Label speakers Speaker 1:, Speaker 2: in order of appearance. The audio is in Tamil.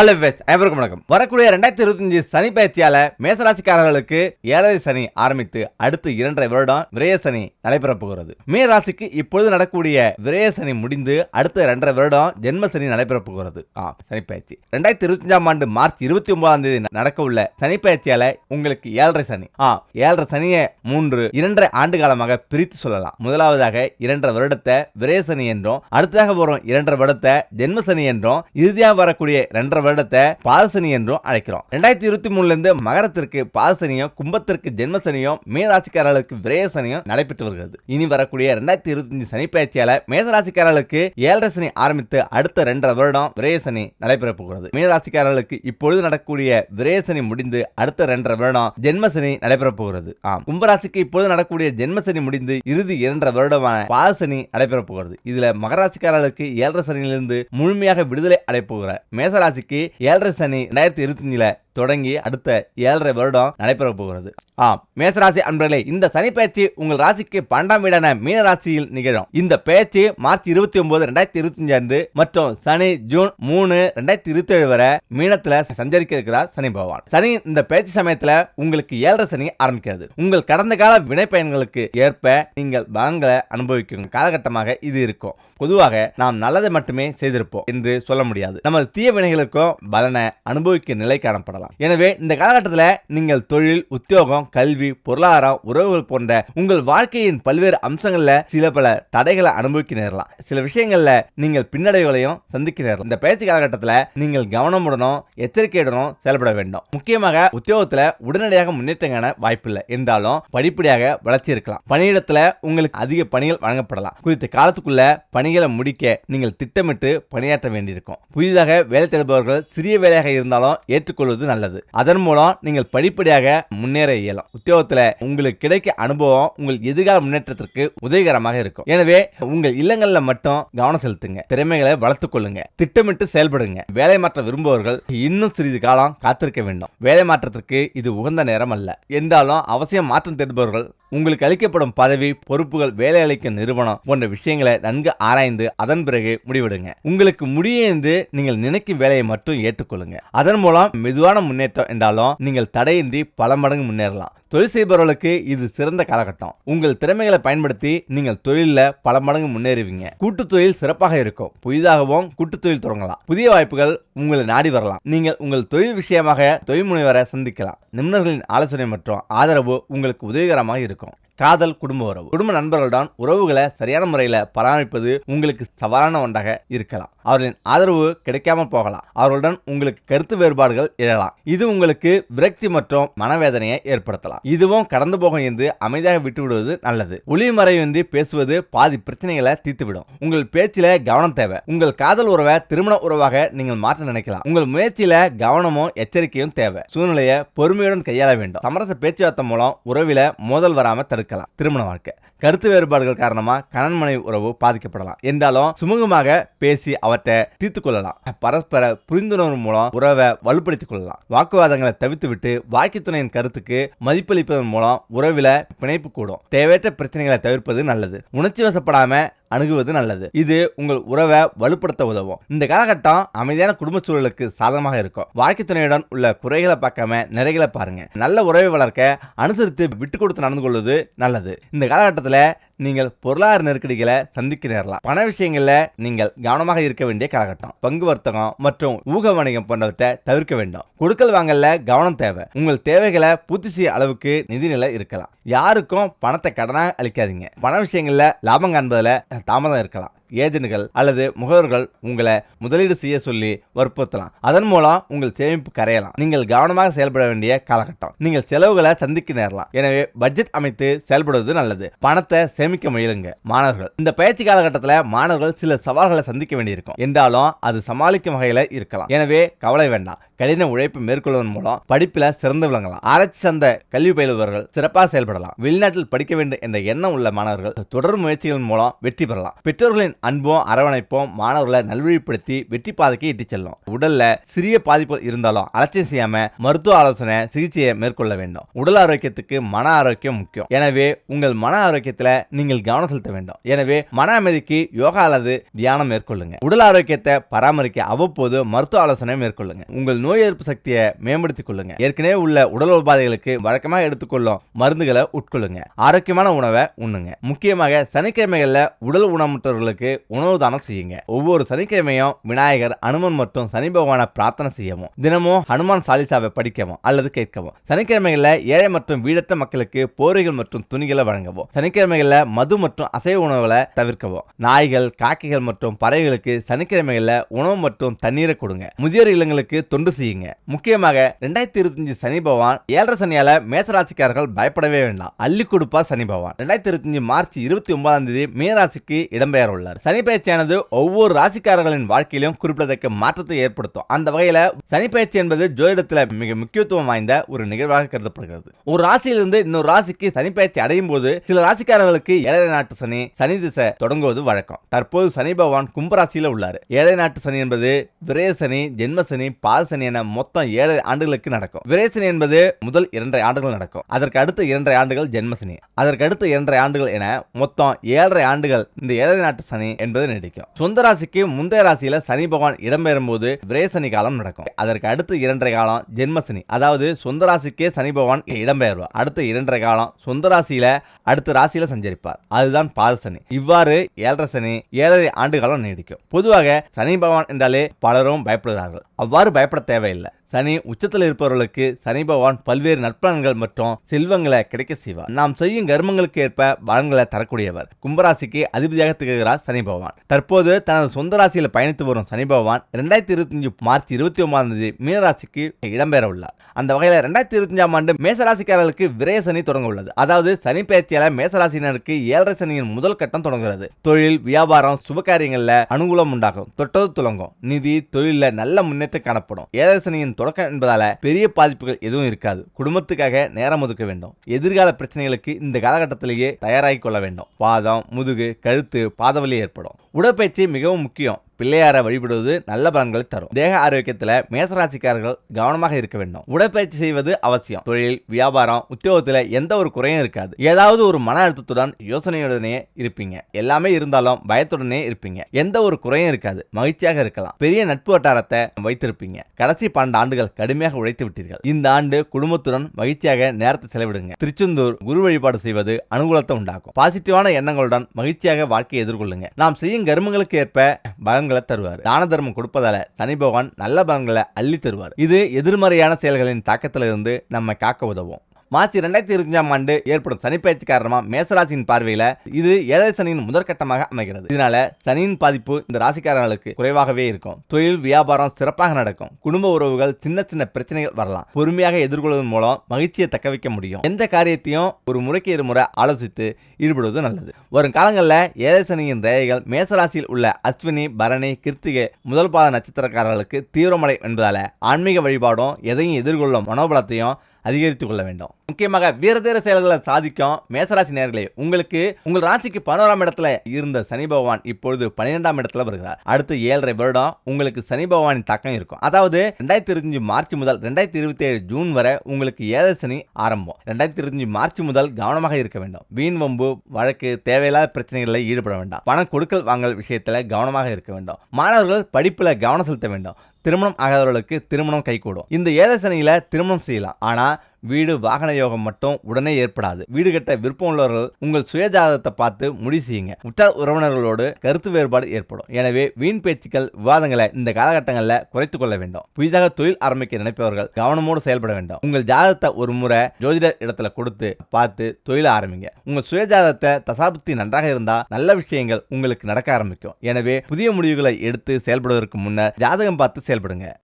Speaker 1: ஹலோ வெஸ் அனைவருக்கும் வணக்கம். வரக்கூடிய ரெண்டாயிரத்தி இருபத்தஞ்சு சனி பயிற்சியால மேசராசிக்காரர்களுக்கு ஏழரை சனி ஆரம்பித்து அடுத்து இரண்டரை வருடம் விரய சனி நடைபெற போகிறது. மே ராசிக்கு இப்பொழுது நடக்கக்கூடிய விரய சனி முடிந்து அடுத்த இரண்டரை வருடம் ஜென்ம சனி நடைபெற போகிறது. ஆ சனி பயிற்சி. ரெண்டாயிரத்தி இருபத்தஞ்சாம் ஆண்டு மார்ச் இருபத்தி ஒன்பதாம் தேதி நடக்க உள்ள சனி பயிற்சியால உங்களுக்கு ஏழரை சனி. ஆ ஏழரை சனியை மூன்று இரண்டரை ஆண்டு காலமாக பிரித்து சொல்லலாம். முதலாவதாக இரண்டரை வருடத்தை விரய சனி என்றும் அடுத்ததாக வரும் இரண்டரை வருடத்தை ஜென்ம சனி என்றும் இறுதியாக வரக்கூடிய இரண்டரை வருடத்தை பாதசனி என்றும் அழைக்கிறோம். ரெண்டாயிரத்தி இருபத்தி மூணுல இருந்து மகரத்திற்கு பாதசனியும் கும்பத்திற்கு ஜென்மசனியும் மேராசிக்காரர்களுக்கு விரய நடைபெற்று வருகிறது. இனி வரக்கூடிய ரெண்டாயிரத்தி இருபத்தஞ்சு சனி பயிற்சியால மேசராசிக்காரர்களுக்கு ஏழரை சனி ஆரம்பித்து அடுத்த ரெண்டரை வருடம் விரயசனி நடைபெற போகிறது. மீனராசிக்காரர்களுக்கு இப்பொழுது நடக்கக்கூடிய விரயசனி முடிந்து அடுத்த ரெண்டரை வருடம் ஜென்மசனி நடைபெற போகிறது. ஆம். கும்பராசிக்கு இப்பொழுது நடக்கக்கூடிய ஜென்மசனி முடிந்து இறுதி இரண்டரை வருடமான பாதசனி நடைபெற போகிறது. இதுல மகராசிக்காரர்களுக்கு ஏழரை சனியிலிருந்து முழுமையாக விடுதலை அடைப்போகிற மேசராசிக்கு மேசராசிக்கு ஏழரை சனி ரெண்டாயிரத்தி இருபத்தஞ்சுல. தொடங்கி அடுத்த ஏழரை வருடம் நடைபெற போகிறது. ஆம் மேசராசி அன்பர்களே இந்த சனி பயிற்சி உங்கள் ராசிக்கு பன்னெண்டாம் வீடான மீன ராசியில் நிகழும். இந்த பயிற்சி மார்ச் இருபத்தி ஒன்பது ரெண்டாயிரத்தி இருபத்தி அஞ்சு அன்று மற்றும் சனி ஜூன் மூணு ரெண்டாயிரத்தி இருபத்தி ஏழு வரை மீனத்துல சஞ்சரிக்க இருக்கிறார் சனி பகவான். சனி இந்த பயிற்சி சமயத்துல உங்களுக்கு ஏழரை சனி ஆரம்பிக்கிறது. உங்கள் கடந்த கால வினை பயன்களுக்கு ஏற்ப நீங்கள் பலன்களை அனுபவிக்கும் காலகட்டமாக இது இருக்கும். பொதுவாக நாம் நல்லதை மட்டுமே செய்திருப்போம் என்று சொல்ல முடியாது. நமது தீய வினைகளுக்கும் பலனை அனுபவிக்க நிலை காணப்படலாம். எனவே இந்த காலகட்டத்தில் நீங்கள் தொழில் உத்தியோகம் கல்வி பொருளாதாரம் உறவுகள் போன்ற உங்கள் வாழ்க்கையின் பல்வேறு அம்சங்களில் சில பல தடைகளை அனுபவிக்க நேரலாம். சில விஷயங்களில் நீங்கள் பின்னடைவுகளையும் சந்திக்க நேரலாம். இந்த பயிற்சி காலகட்டத்தில் நீங்கள் கவனமுடனும் எச்சரிக்கையுடனும் செயல்பட வேண்டும். முக்கியமாக உத்தியோகத்தில் உடனடியாக முன்னேற்றங்கான வாய்ப்பில்லை. என்றாலும் படிப்படியாக வளர்ச்சி இருக்கலாம். பணியிடத்தில் உங்களுக்கு அதிக பணிகள் வழங்கப்படலாம். குறித்த காலத்துக்குள்ள பணிகளை முடிக்க நீங்கள் திட்டமிட்டு பணியாற்ற வேண்டியிருக்கும். புதிதாக வேலை தேடுபவர்கள் சிறிய வேலையாக இருந்தாலும் ஏற்றுக்கொள்வது நல்லது. அதன் மூலம் நீங்கள் படிப்படியாக முன்னேற இயலும். உத்தியோகத்தில் உங்களுக்கு கிடைக்க அனுபவம் உங்கள் எதிர்கால முன்னேற்றத்திற்கு உதவிகரமாக இருக்கும். எனவே உங்கள் இல்லங்களில் மட்டும் கவனம் செலுத்துங்க. திறமைகளை வளர்த்துக் கொள்ளுங்க. திட்டமிட்டு செயல்படுங்க. வேலை மாற்ற விரும்புபவர்கள் இன்னும் சிறிது காலம் காத்திருக்க வேண்டும். வேலை மாற்றத்திற்கு இது உகந்த நேரம் அல்ல. என்றாலும் அவசியம் மாற்றம் தேடுபவர்கள் உங்களுக்கு அளிக்கப்படும் பதவி பொறுப்புகள் வேலை அளிக்கும் நிறுவனம் போன்ற விஷயங்களை நன்கு ஆராய்ந்து அதன் பிறகு முடிவெடுங்க. உங்களுக்கு முடியும் நீங்கள் நினைக்கும் வேலையை மட்டும் ஏற்றுக்கொள்ளுங்க. அதன் மூலம் மெதுவான முன்னேற்றம் என்றாலும் நீங்கள் தடையின்றி பல மடங்கு முன்னேறலாம். தொழில் செய்பவர்களுக்கு இது சிறந்த காலகட்டம். உங்கள் திறமைகளை பயன்படுத்தி நீங்கள் தொழிலில் பல மடங்கு முன்னேறுவீங்க. கூட்டு தொழில் சிறப்பாக இருக்கும். புதிதாகவும் கூட்டு தொழில் தொடங்கலாம். புதிய வாய்ப்புகள் உங்களை நாடி வரலாம். நீங்கள் உங்கள் தொழில் விஷயமாக தொழில் முனைவரை சந்திக்கலாம். நிபுணர்களின் ஆலோசனை மற்றும் ஆதரவு உங்களுக்கு உதவிகரமாக இருக்கும். காதல் குடும்ப உறவு. குடும்ப நண்பர்களுடன் உறவுகளை சரியான முறையில் பராமரிப்பது உங்களுக்கு சவாலான ஒன்றாக இருக்கலாம். அவர்களின் ஆதரவு கிடைக்காம போகலாம். அவர்களுடன் உங்களுக்கு கருத்து வேறுபாடுகள் எழலாம். இது உங்களுக்கு விரக்தி மற்றும் மனவேதனையை ஏற்படுத்தலாம். இதுவும் கடந்து போகும் என்று அமைதியாக விட்டுவிடுவது நல்லது. ஒளிமறைவின்றி பேசுவது பாதி பிரச்சனைகளை தீர்த்துவிடும். உங்கள் பேச்சில கவனம் தேவை. உங்கள் காதல் உறவை திருமண உறவாக நீங்கள் மாற்ற நினைக்கலாம். உங்கள் முயற்சியில கவனமும் எச்சரிக்கையும் தேவை. சூழ்நிலையை பொறுமையுடன் கையாள வேண்டும். சமரச பேச்சுவார்த்தை மூலம் உறவில மோதல் வராம இருக்கலாம். திருமண வாழ்க்கை. கருத்து வேறுபாடுகள் காரணமா கணன் மனைவி உறவு பாதிக்கப்படலாம். என்றாலும் சுமூகமாக பேசி அவற்றை தீர்த்து கொள்ளலாம். பரஸ்பர புரிந்துணர்வு மூலம் உறவை வலுப்படுத்திக் கொள்ளலாம். வாக்குவாதங்களை தவிர்த்துவிட்டு வாழ்க்கை துணையின் கருத்துக்கு மதிப்பளிப்பதன் மூலம் உறவில பிணைப்பு கூடும். தேவையற்ற பிரச்சனைகளை தவிர்ப்பது நல்லது. உணர்ச்சி வசப்படாம அணுகுவது நல்லது. இது உங்கள் உறவை வலுப்படுத்த உதவும். இந்த காலகட்டம் அமைதியான குடும்ப சூழலுக்கு சாதகமாக இருக்கும். வாழ்க்கை துணையுடன் உள்ள குறைகளை பார்க்காம நிறைகளை பாருங்க. நல்ல உறவை வளர்க்க அனுசரித்து விட்டு கொடுத்து நடந்து கொள்வது நல்லது. இந்த காலகட்டத்தில் நீங்கள் பொருளாதார நெருக்கடிகளை சந்திக்க நேரலாம் பண விஷயங்களில் நீங்கள் கவனமாக இருக்க வேண்டிய காலகட்டம். பங்கு வர்த்தகம் மற்றும் ஊக வணிகம் போன்றவற்றை தவிர்க்க வேண்டும். கொடுக்கல் வாங்கல கவனம் தேவை. உங்கள் தேவைகளை பூர்த்தி செய்ய அளவுக்கு நிதிநிலை இருக்கலாம். யாருக்கும் பணத்தை கடனாக அளிக்காதீங்க. பண விஷயங்களில் லாபம் காண்பதில் தாமதம் இருக்கலாம். ஏஜென்ட்கள் அல்லது முகவர்கள் உங்களை முதலீடு செய்ய சொல்லி வற்புறுத்தலாம். அதன் மூலம் உங்கள் சேமிப்பு கரையலாம். நீங்கள் கவனமாக செயல்பட வேண்டிய காலகட்டம். நீங்கள் செலவுகளை சந்திக்க நேரலாம். எனவே பட்ஜெட் அமைத்து செயல்படுவது நல்லது. பணத்தை சேமிக்க முயலுங்க. மாணவர்கள். இந்த பயிற்சி காலகட்டத்தில் மாணவர்கள் சில சவால்களை சந்திக்க வேண்டியிருக்கும். என்றாலும் அது சமாளிக்கும் வகையில் இருக்கலாம். எனவே கவலை வேண்டாம். கடின உழைப்பு மேற்கொள்வதன் மூலம் படிப்பில் சிறந்து விளங்கலாம். ஆராய்ச்சி சந்த கல்வி பயிலுபவர்கள் சிறப்பாக செயல்படலாம். வெளிநாட்டில் படிக்க வேண்டும் என்ற எண்ணம் உள்ள மாணவர்கள் தொடர் முயற்சிகள் மூலம் வெற்றி பெறலாம். பெற்றோர்களின் அன்பும் அரவணைப்பும் மாணவர்களை நல்வழிப்படுத்தி வெற்றி பாதைக்கு இட்டுச் செல்லும் உடல்ல சிறிய பாதிப்புகள் இருந்தாலும் அலட்சியம் செய்யாம மருத்துவ ஆலோசனை சிகிச்சையை மேற்கொள்ள வேண்டும். உடல் ஆரோக்கியத்துக்கு மன ஆரோக்கியம் முக்கியம். எனவே உங்கள் மன ஆரோக்கியத்தில் நீங்கள் கவனம் செலுத்த வேண்டும். எனவே மன அமைதிக்கு யோகா அல்லது தியானம் மேற்கொள்ளுங்க. உடல் ஆரோக்கியத்தை பராமரிக்க அவ்வப்போது மருத்துவ ஆலோசனை மேற்கொள்ளுங்க. உங்கள் நோய் எதிர்ப்பு சக்தியை மேம்படுத்திக் கொள்ளுங்க. ஏற்கனவே உள்ள உடல் உபாதைகளுக்கு வழக்கமாக எடுத்துக்கொள்ளும் மருந்துகளை உட்கொள்ளுங்க. ஆரோக்கியமான உணவை உண்ணுங்க. முக்கியமாக சனிக்கிழமைகளில் உடல் ஊனமுற்றவர்களுக்கு உணவு தானம் செய்யுங்க. ஒவ்வொரு சனிக்கிழமையும் விநாயகர் அனுமன் மற்றும் சனி பகவானை பிரார்த்தனை செய்யவும் தினமும் ஹனுமான் சாலிசாவை படிக்கவும் அல்லது கேட்கவும். சனிக்கிழமைகளில் ஏழை மற்றும் வீடற்ற மக்களுக்கு போரைகள் மற்றும் துணிகளை வழங்கவும். சனிக்கிழமைகளில் மது மற்றும் அசைவ உணவுகளை தவிர்க்கவும். நாய்கள் காக்கைகள் மற்றும் பறவைகளுக்கு சனிக்கிழமைகளில் உணவு மற்றும் தண்ணீரை கொடுங்க. முதியோர் இல்லங்களுக்கு தொண்டு செய்யுங்க. முக்கியமாக ரெண்டாயிரத்தி இருபத்தஞ்சு சனி பகவான் ஏழரை சனியால மேசராசிக்காரர்கள் பயப்படவே வேண்டாம். அள்ளி கொடுப்பா சனி பகவான். ரெண்டாயிரத்தி இருபத்தஞ்சு மார்ச் இருபத்தி ஒன்பதாம் தேதி மீனராசிக்கு இடம்பெயர் உள்ளார். சனி பயிற்சியானது ஒவ்வொரு ராசிக்காரர்களின் வாழ்க்கையிலும் குறிப்பிடத்தக்க மாற்றத்தை ஏற்படுத்தும். அந்த வகையில சனி பயிற்சி என்பது ஜோதிடத்தில் மிக முக்கியத்துவம் வாய்ந்த ஒரு நிகழ்வாக கருதப்படுகிறது. ஒரு ராசியிலிருந்து இன்னொரு ராசிக்கு சனி பயிற்சி அடையும் போது சில ராசிக்காரர்களுக்கு ஏழரை நாட்டு சனி சனி திசை தொடங்குவது வழக்கம். தற்போது சனி பகவான் கும்பராசியில உள்ளார். ஏழை நாட்டு சனி என்பது விரய சனி ஜென்ம சனி பால் சனி என மொத்தம் ஏழு ஆண்டுகளுக்கு நடக்கும். விரேசனி என்பது முதல் இரண்டரை ஆண்டுகள் நடக்கும். அதற்கு அடுத்த இரண்டரை ஆண்டுகள் ஜென்மசனி. அதற்கு அடுத்த இரண்டரை ஆண்டுகள் என மொத்தம் ஏழரை ஆண்டுகள் இந்த ஏழரை நாட்டு சனி என்பது நீடிக்கும். சொந்த ராசிக்கு முந்தைய ராசியில சனி பகவான் இடம்பெறும் போது விரேசனி காலம் நடக்கும். அதற்கு அடுத்து இரண்டரை காலம் ஜென்மசனி. அதாவது சொந்த ராசிக்கே சனி பகவான் இடம்பெயர்வார். அடுத்த இரண்டரை காலம் சொந்த ராசியில அடுத்த ராசியில சஞ்சரிப்பார். அதுதான் பாத சனி இவ்வாறு ஏழரை சனி ஏழரை ஆண்டு காலம் நீடிக்கும். பொதுவாக சனி பகவான் என்றாலே பலரும் பயப்படுகிறார்கள். அவ்வாறு பயப்பட தேவையில்லை. சனி உச்சத்தில் இருப்பவர்களுக்கு சனி பகவான் பல்வேறு நற்பலன்கள் மற்றும் செல்வங்களை கிடைக்க செய்வார். நாம் செய்யும் கர்மங்களுக்கு ஏற்ப பலன்களை தரக்கூடியவர். கும்பராசிக்கு அதிபதியாக திகழ்கிறார் சனி பகவான். தற்போது தனது சொந்த ராசியில் பயணித்து வரும் சனி பகவான் ரெண்டாயிரத்தி இருபத்தஞ்சு மார்ச் இருபத்தி ஒன்பதாம் தேதி மீனராசிக்கு இடம்பெற உள்ளார். அந்த வகையில் ரெண்டாயிரத்தி இருபத்தஞ்சாம் ஆண்டு மேசராசிக்காரர்களுக்கு விரய சனி தொடங்க உள்ளது. அதாவது சனி பயிற்சியால மேசராசினருக்கு ஏழரை சனியின் முதல் கட்டம் தொடங்குகிறது. தொழில் வியாபாரம் சுபகாரியங்கள்ல அனுகூலம் உண்டாகும். தொட்டது துலங்கும். நிதி தொழிலில் நல்ல முன்னேற்றம் காணப்படும். ஏழரை சனியின் தொடக்கம் என்பதால பெரிய பாதிப்புகள் எதுவும் இருக்காது. குடும்பத்துக்காக நேரம் ஒதுக்க வேண்டும். எதிர்கால பிரச்சனைகளுக்கு இந்த காலகட்டத்திலேயே தயாராகி கொள்ள வேண்டும். பாதம் முதுகு கழுத்து பாதவலி ஏற்படும். உடற்பயிற்சி மிகவும் முக்கியம். பிள்ளையாரை வழிபடுவது நல்ல பலன்களை தரும். தேக ஆரோக்கியத்தில் மேசராசிக்காரர்கள் கவனமாக இருக்க வேண்டும். உடற்பயிற்சி செய்வது அவசியம். தொழில் வியாபாரம் உத்தியோகத்தில் எந்த ஒரு குறையும் இருக்காது. ஏதாவது ஒரு மன அழுத்தத்துடன் யோசனையுடனே இருப்பீங்க. எல்லாமே இருந்தாலும் பயத்துடனே இருப்பீங்க. எந்த ஒரு குறையும் இருக்காது. மகிழ்ச்சியாக இருக்கலாம். பெரிய நட்பு வட்டாரத்தை வைத்திருப்பீங்க. கடைசி பன்னெண்டு ஆண்டுகள் கடுமையாக உழைத்து விட்டீர்கள். இந்த ஆண்டு குடும்பத்துடன் மகிழ்ச்சியாக நேரத்தை செலவிடுங்க. திருச்செந்தூர் குரு வழிபாடு செய்வது அனுகூலத்தை உண்டாக்கும். பாசிட்டிவான எண்ணங்களுடன் மகிழ்ச்சியாக வாழ்க்கையை எதிர்கொள்ளுங்க. நாம் செய்யும் கருமங்களுக்கு ஏற்ப பலன்களை தருவார். தான தர்மம் கொடுப்பதால சனி பகவான் நல்ல பலன்களை அள்ளி தருவார். இது எதிர்மறையான செயல்களின் தாக்கத்திலிருந்து நம்மை காக்க உதவும். மார்ச் ரெண்டாயிரத்தி இருபத்தஞ்சாம் ஆண்டு ஏற்படும் சனிப்பயிற்சி காரணமாக மேசராசியின் பார்வையில் இது ஏழை சனியின் முதற்கட்டமாக அமைகிறது. இதனால சனியின் பாதிப்பு இந்த ராசிக்காரர்களுக்கு குறைவாகவே இருக்கும். தொழில் வியாபாரம் சிறப்பாக நடக்கும். குடும்ப உறவுகள் சின்ன சின்ன பிரச்சனைகள் வரலாம். பொறுமையாக எதிர்கொள்வதன் மூலம் மகிழ்ச்சியை தக்க வைக்க முடியும். எந்த காரியத்தையும் ஒரு முறைக்கு இருமுறை ஆலோசித்து ஈடுபடுவது நல்லது. வரும் காலங்களில் ஏழை சனியின் ரேகைகள் மேசராசியில் உள்ள அஸ்வினி பரணி கிருத்திகை முதல் பாத நட்சத்திரக்காரர்களுக்கு தீவிரமடை என்பதால ஆன்மீக வழிபாடும் எதையும் எதிர்கொள்ளும் மனோபலத்தையும் அதிகரித்துக் கொள்ள வேண்டும். முக்கியமாக வீரதீர செயல்களை சாதிக்கும் மேசராசி நேர்களே உங்களுக்கு உங்கள் ராசிக்கு பதினோராம் இடத்துல இருந்த சனி பகவான் இப்பொழுது பன்னிரெண்டாம் இடத்துல வருகிறார். அடுத்த ஏழரை வருடம் உங்களுக்கு சனி பகவானின் தாக்கம் இருக்கும். அதாவது ரெண்டாயிரத்தி இருபத்தஞ்சு மார்ச் முதல் ரெண்டாயிரத்தி இருபத்தி ஏழு ஜூன் வரை உங்களுக்கு ஏழரை சனி ஆரம்பம். ரெண்டாயிரத்தி இருபத்தஞ்சு மார்ச் முதல் கவனமாக இருக்க வேண்டும். வீண் வம்பு வழக்கு தேவையில்லாத பிரச்சனைகளில் ஈடுபட வேண்டாம். பணம் கொடுக்கல் வாங்கல் விஷயத்தில் கவனமாக இருக்க வேண்டும். மாணவர்கள் படிப்பில் கவனம் செலுத்த வேண்டும். திருமணம் ஆகாதவர்களுக்கு திருமணம் கைகூடும். இந்த ஏழை சனியில் திருமணம் செய்யலாம். ஆனால் வீடு வாகன யோகம் மட்டும் உடனே ஏற்படாது. வீடு கட்ட விருப்பம் உள்ளவர்கள் உங்கள் சுயஜாதகத்தை பார்த்து முடிவு செய்யுங்க. உற்றார் உறவினர்களோடு கருத்து வேறுபாடு ஏற்படும். எனவே வீண் பேச்சுக்கள் விவாதங்களை இந்த காலகட்டங்களில் குறைத்துக் கொள்ள வேண்டும். புதிதாக தொழில் ஆரம்பிக்க நினைப்பவர்கள் கவனமோடு செயல்பட வேண்டும். உங்கள் ஜாதகத்தை ஒரு முறை ஜோதிடர் இடத்துல கொடுத்து பார்த்து தொழில் ஆரம்பிங்க. உங்கள் சுயஜாதகத்தை தசாபுத்தி நன்றாக இருந்தால் நல்ல விஷயங்கள் உங்களுக்கு நடக்க ஆரம்பிக்கும். எனவே புதிய முடிவுகளை எடுத்து செயல்படுவதற்கு முன்னர் ஜாதகம் பார்த்து செயல்படுங்க.